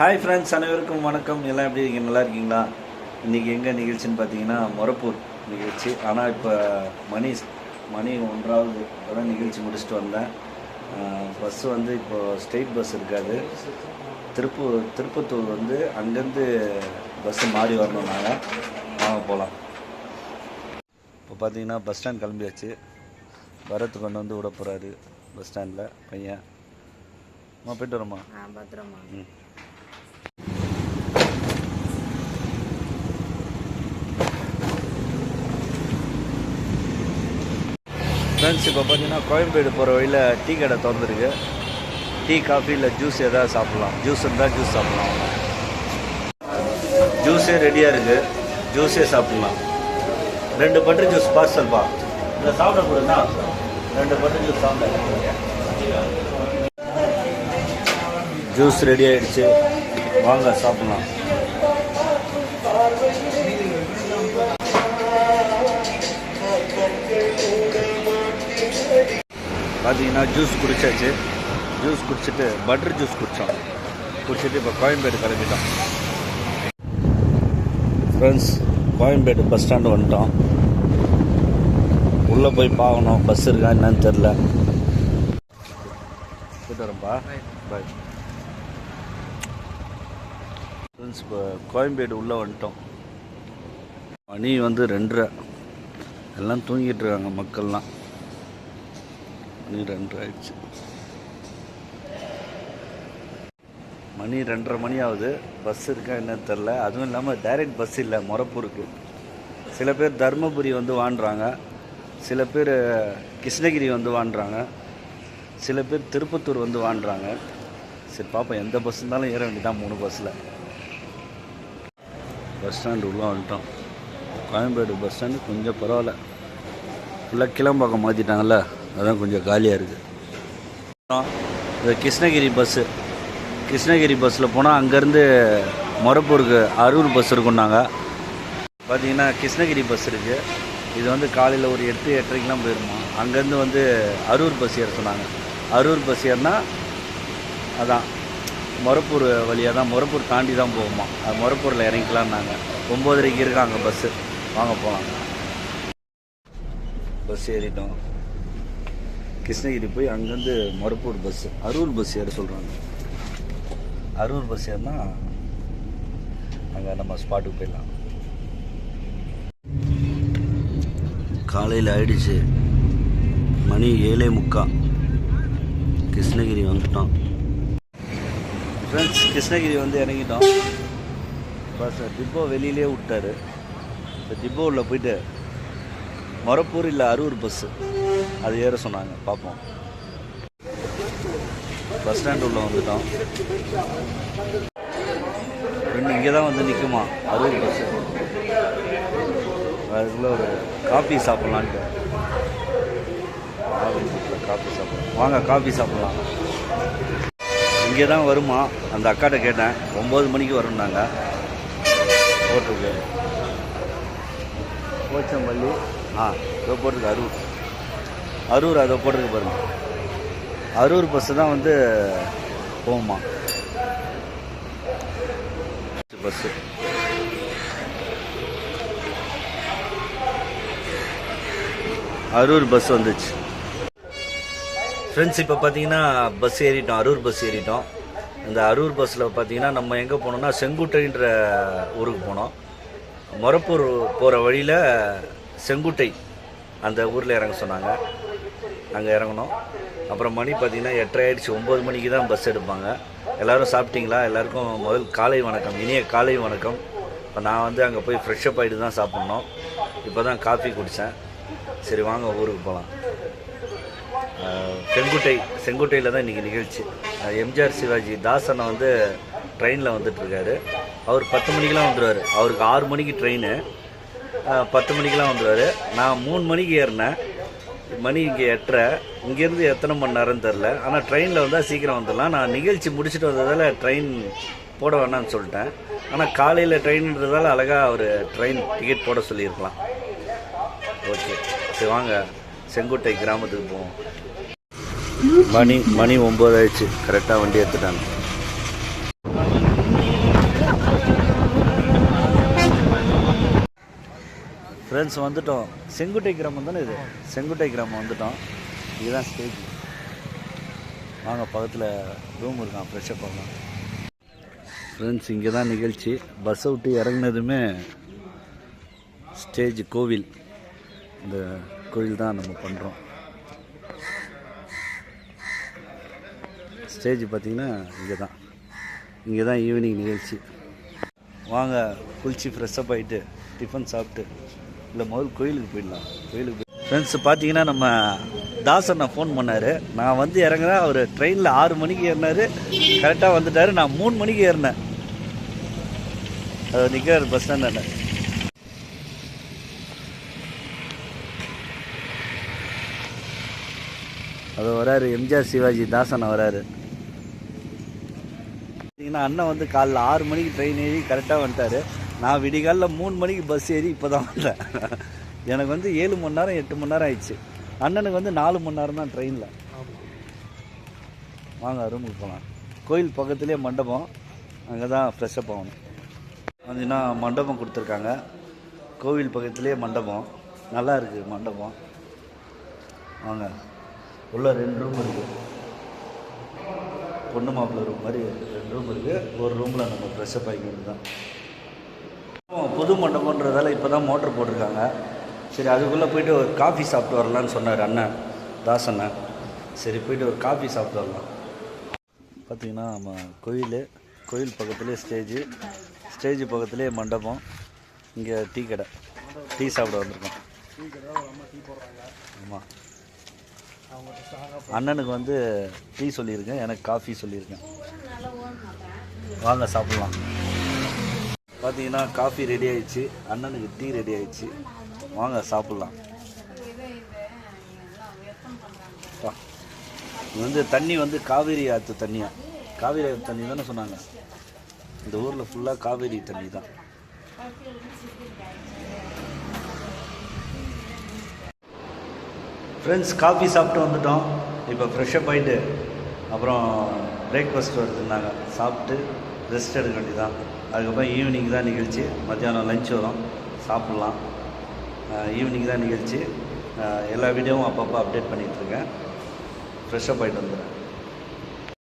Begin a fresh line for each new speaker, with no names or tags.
hi friends அனைவருக்கும் வணக்கம் எல்லாம் எப்படி இருக்கீங்க நல்லா இருக்கீங்களா இன்றைக்கி எங்கே நிகழ்ச்சின்னு பார்த்தீங்கன்னா மொரப்பூர் நிகழ்ச்சி ஆனால் இப்போ மணி மணி ஒன்றாவது இப்போ தான் நிகழ்ச்சி முடிச்சுட்டு வந்தேன் பஸ்ஸு வந்து இப்போது ஸ்டேட் பஸ் இருக்காது திருப்பூர் திருப்பத்தூர் வந்து அங்கேருந்து பஸ்ஸு மாறி வரணும் நாங்கள் நாங்கள் போகலாம் இப்போ பார்த்தீங்கன்னா பஸ் ஸ்டாண்ட் கிளம்பியாச்சு வரத்து கொண்டு வந்து விட போகிறாரு பஸ் ஸ்டாண்டில் பையன் அம்மா போயிட்டு வரமா ம் ஃப்ரெண்ட்ஸ் இப்போ பார்த்தீங்கன்னா கோயம்பேடு போகிற வழியில் டீ கடை திறந்துருக்கு டீ காஃபி இல்லை ஜூஸ் எதாவது சாப்பிட்லாம் ஜூஸ் இருந்தால் ஜூஸ் சாப்பிட்லாம் ஜூஸே ரெடியாக இருக்குது ஜூஸே சாப்பிட்லாம் ரெண்டு பட்டர் ஜூஸ் பார்சல்பா இல்லை கூடனா ரெண்டு பட்டர் ஜூஸ் சாப்பிட ஜூஸ் ரெடி ஆகிடுச்சு வாங்க சாப்பிட்லாம் பார்த்தீங்கன்னா ஜூஸ் குடித்தாச்சு ஜூஸ் குடிச்சிட்டு பட்டர் ஜூஸ் குடித்தோம் குடிச்சிட்டு இப்போ கோயம்பேடு கிளம்பிட்டோம் ஃப்ரெண்ட்ஸ் கோயம்பேடு பஸ் ஸ்டாண்டு வந்துட்டோம் உள்ளே போய் பார்க்கணும் பஸ் இருக்கா என்னன்னு தெரில பாய் ஃப்ரெண்ட்ஸ் இப்போ கோயம்பேடு உள்ளே வந்துட்டோம் மணி வந்து ரெண்டரை எல்லாம் தூங்கிட்டு இருக்காங்க மக்கள்லாம் மணி ரெண்டு ஆயிடுச்சு மணி ரெண்டரை மணி ஆகுது பஸ் இருக்கா என்னன்னு தெரில அதுவும் இல்லாமல் டைரக்ட் பஸ் இல்லை முறப்பூருக்கு சில பேர் தருமபுரி வந்து வாண்டுறாங்க சில பேர் கிருஷ்ணகிரி வந்து வாண்டுறாங்க சில பேர் திருப்பத்தூர் வந்து வாண்டுறாங்க சரி பாப்பா எந்த பஸ் இருந்தாலும் ஏற வேண்டியதான் மூணு பஸ்ஸில் பஸ் ஸ்டாண்டு உள்ளே வந்துட்டோம் கோயம்பேடு பஸ் ஸ்டாண்டு கொஞ்சம் பரவாயில்ல ஃபுல்லாக கிளம்பாக்கம் மாற்றிட்டாங்கல்ல அதான் கொஞ்சம் காலியாக இருக்குது இந்த கிருஷ்ணகிரி பஸ்ஸு கிருஷ்ணகிரி பஸ்ஸில் போனால் அங்கேருந்து மொரப்பூருக்கு அரூர் பஸ் இருக்குன்னாங்க பார்த்தீங்கன்னா கிருஷ்ணகிரி பஸ் இருக்குது இது வந்து காலையில் ஒரு எட்டு எட்டரைக்கெலாம் போயிருமா அங்கேருந்து வந்து அரூர் பஸ் ஏற சொன்னாங்க அரூர் பஸ் ஏறினா அதான் மொரப்பூர் வழியாக தான் மொரப்பூர் தாண்டி தான் போகுமா அது மொரப்பூரில் நாங்கள் ஒம்போதரைக்கு இருக்காங்க பஸ்ஸு வாங்க போகலாம் பஸ் ஏறிட்டோம் கிருஷ்ணகிரி போய் அங்கேருந்து மருப்பூர் பஸ்ஸு அரூர் பஸ் ஏற சொல்கிறாங்க அரூர் பஸ் ஏறினா அங்கே நம்ம ஸ்பாட்டுக்கு போயிடலாம் காலையில் ஆயிடுச்சு மணி ஏழே முக்கா கிருஷ்ணகிரி வந்துட்டோம் ஃப்ரெண்ட்ஸ் கிருஷ்ணகிரி வந்து இறங்கிட்டோம் பஸ் டிப்போ வெளியிலே விட்டார் இப்போ டிப்போ உள்ள போயிட்டு மொரப்பூர் இல்லை அரூர் பஸ்ஸு அது ஏற சொன்னாங்க பார்ப்போம் பஸ் ஸ்டாண்ட் உள்ள வந்துட்டோம் இன்னும் இங்கே தான் வந்து நிற்குமா அறுபது பஸ் அதுக்குள்ளே ஒரு காஃபி சாப்பிட்லான்ட்டு காஃபி சாப்பிடலாம் வாங்க காஃபி சாப்பிட்லாம் இங்கே தான் வருமா அந்த அக்காட்ட கேட்டேன் ஒம்பது மணிக்கு வரும்னாங்க போட்டிருக்கு போச்சம்பள்ளி ஆ போட்டிருக்கு அருள் அரூர் அதை போட்டிருக்கு பாருங்கள் அரூர் பஸ்ஸு தான் வந்து போகுமா பஸ்ஸு அரூர் பஸ் வந்துச்சு ஃப்ரெண்ட்ஸ் இப்போ பார்த்தீங்கன்னா பஸ் ஏறிட்டோம் அரூர் பஸ் ஏறிட்டோம் இந்த அரூர் பஸ்ஸில் பார்த்தீங்கன்னா நம்ம எங்கே போனோம்னா செங்குட்டைன்ற ஊருக்கு போனோம் மொரப்பூர் போகிற வழியில் செங்குட்டை அந்த ஊரில் இறங்க சொன்னாங்க அங்கே இறங்கணும் அப்புறம் மணி பார்த்திங்கன்னா எட்டரை ஆயிடுச்சு ஒம்பது மணிக்கு தான் பஸ் எடுப்பாங்க எல்லோரும் சாப்பிட்டீங்களா எல்லாருக்கும் முதல் காலை வணக்கம் இனிய காலை வணக்கம் இப்போ நான் வந்து அங்கே போய் ஃப்ரெஷ்ஷப் ஆகிட்டு தான் சாப்பிட்ணும் இப்போ தான் காஃபி குடித்தேன் சரி வாங்க ஊருக்கு போகலாம் செங்குட்டை செங்குட்டையில் தான் இன்றைக்கி நிகழ்ச்சி எம்ஜிஆர் சிவாஜி தாசனை வந்து ட்ரெயினில் வந்துட்டுருக்காரு அவர் பத்து மணிக்கெலாம் வந்துடுவார் அவருக்கு ஆறு மணிக்கு ட்ரெயின் பத்து மணிக்கெலாம் வந்துடுவார் நான் மூணு மணிக்கு ஏறினேன் மணி இங்கே எட்டரை இங்கேருந்து எத்தனை மணி நேரம் தெரில ஆனால் ட்ரெயினில் வந்தால் சீக்கிரம் வந்துடலாம் நான் நிகழ்ச்சி முடிச்சுட்டு வந்ததால் ட்ரெயின் போட வேணாம்னு சொல்லிட்டேன் ஆனால் காலையில் ட்ரெயின்ன்றதால அழகாக ஒரு ட்ரெயின் டிக்கெட் போட சொல்லியிருக்கலாம் ஓகே சரி வாங்க செங்கோட்டை கிராமத்துக்கு போவோம் மணி மணி ஒம்பது ஆயிடுச்சு கரெக்டாக வண்டி எடுத்துட்டாங்க ஃப்ரெண்ட்ஸ் வந்துட்டோம் செங்குட்டை கிராமம் தானே இது செங்குட்டை கிராமம் வந்துட்டோம் இதுதான் ஸ்டேஜ் வாங்க பக்கத்தில் ரூம் இருக்கான் ஃப்ரெஷ்ஷப் ஆகலாம் ஃப்ரெண்ட்ஸ் இங்கே தான் நிகழ்ச்சி பஸ்ஸை விட்டு இறங்கினதுமே ஸ்டேஜ் கோவில் இந்த கோவில் தான் நம்ம பண்ணுறோம் ஸ்டேஜ் பார்த்திங்கன்னா இங்கே தான் இங்கே தான் ஈவினிங் நிகழ்ச்சி வாங்க குளிச்சு ஃப்ரெஷ்ஷப் ஆகிட்டு டிஃபன் சாப்பிட்டு இல்லை முதல் கோயிலுக்கு போயிடலாம் கோயிலுக்கு ஃப்ரெண்ட்ஸ் பார்த்தீங்கன்னா நம்ம தாசன் நான் ஃபோன் பண்ணார் நான் வந்து இறங்குறேன் அவர் ட்ரெயினில் ஆறு மணிக்கு ஏறினார் கரெக்டாக வந்துட்டார் நான் மூணு மணிக்கு ஏறினேன் அது நிற்கிறார் பஸ் ஸ்டாண்ட் அது வராரு எம்ஜிஆர் சிவாஜி தாசன் வராரு பார்த்தீங்கன்னா அண்ணன் வந்து காலைல ஆறு மணிக்கு ட்ரெயின் ஏறி கரெக்டாக வந்துட்டார் நான் விடிகாலில் மூணு மணிக்கு பஸ் ஏறி இப்போ தான் வந்தேன் எனக்கு வந்து ஏழு மணி நேரம் எட்டு மணி நேரம் ஆயிடுச்சு அண்ணனுக்கு வந்து நாலு மணி நேரம் தான் ட்ரெயினில் வாங்க ரூமுக்கு போகலாம் கோயில் பக்கத்துலேயே மண்டபம் அங்கே தான் ஃப்ரெஷ்ஷப் ஆகணும் வந்தீங்கன்னா மண்டபம் கொடுத்துருக்காங்க கோவில் பக்கத்துலேயே மண்டபம் நல்லா இருக்குது மண்டபம் வாங்க உள்ளே ரெண்டு ரூம் இருக்குது பொண்ணு மாப்பிள்ளை ரூம் மாதிரி ரெண்டு ரூம் இருக்குது ஒரு ரூமில் நம்ம ஃப்ரெஷ்ஷப் ஆகிக்கிறது தான் புது மண்டபன்றதால் இப்போ தான் மோட்ரு போட்டிருக்காங்க சரி அதுக்குள்ளே போயிட்டு ஒரு காஃபி சாப்பிட்டு வரலான்னு சொன்னார் அண்ணன் தாசண்ணன் சரி போயிட்டு ஒரு காஃபி சாப்பிட்டு வரலாம் பார்த்திங்கன்னா நம்ம கோயில் கோயில் பக்கத்துலேயே ஸ்டேஜு ஸ்டேஜ் பக்கத்துலேயே மண்டபம் இங்கே டீ கடை டீ சாப்பிட வந்திருக்கோம் ஆமாம் அண்ணனுக்கு வந்து டீ சொல்லியிருக்கேன் எனக்கு காஃபி சொல்லியிருக்கேன் வாங்க சாப்பிட்லாம் பார்த்தீங்கன்னா காஃபி ரெடி ஆயிடுச்சு அண்ணனுக்கு டீ ரெடி ஆயிடுச்சு வாங்க சாப்பிட்லாம் இது வந்து தண்ணி வந்து காவேரி ஆற்று தண்ணியாக காவேரி ஆற்று தண்ணி தானே சொன்னாங்க இந்த ஊரில் ஃபுல்லாக காவேரி தண்ணி தான் ஃப்ரெண்ட்ஸ் காஃபி சாப்பிட்டு வந்துட்டோம் இப்போ ஃப்ரெஷ்ஷப் ஆகிட்டு அப்புறம் பிரேக்ஃபாஸ்ட் வருதுன்னாங்க சாப்பிட்டு ரெஸ்ட் எடுக்க வேண்டியதான் அதுக்கப்புறம் ஈவினிங் தான் நிகழ்ச்சி மத்தியானம் லஞ்ச் வரும் சாப்பிட்லாம் ஈவினிங் தான் நிகழ்ச்சி எல்லா வீடியோவும் அப்பப்போ அப்டேட் பண்ணிகிட்ருக்கேன் ஃப்ரெஷ்ஷப் ஆகிட்டு வந்துடுறேன்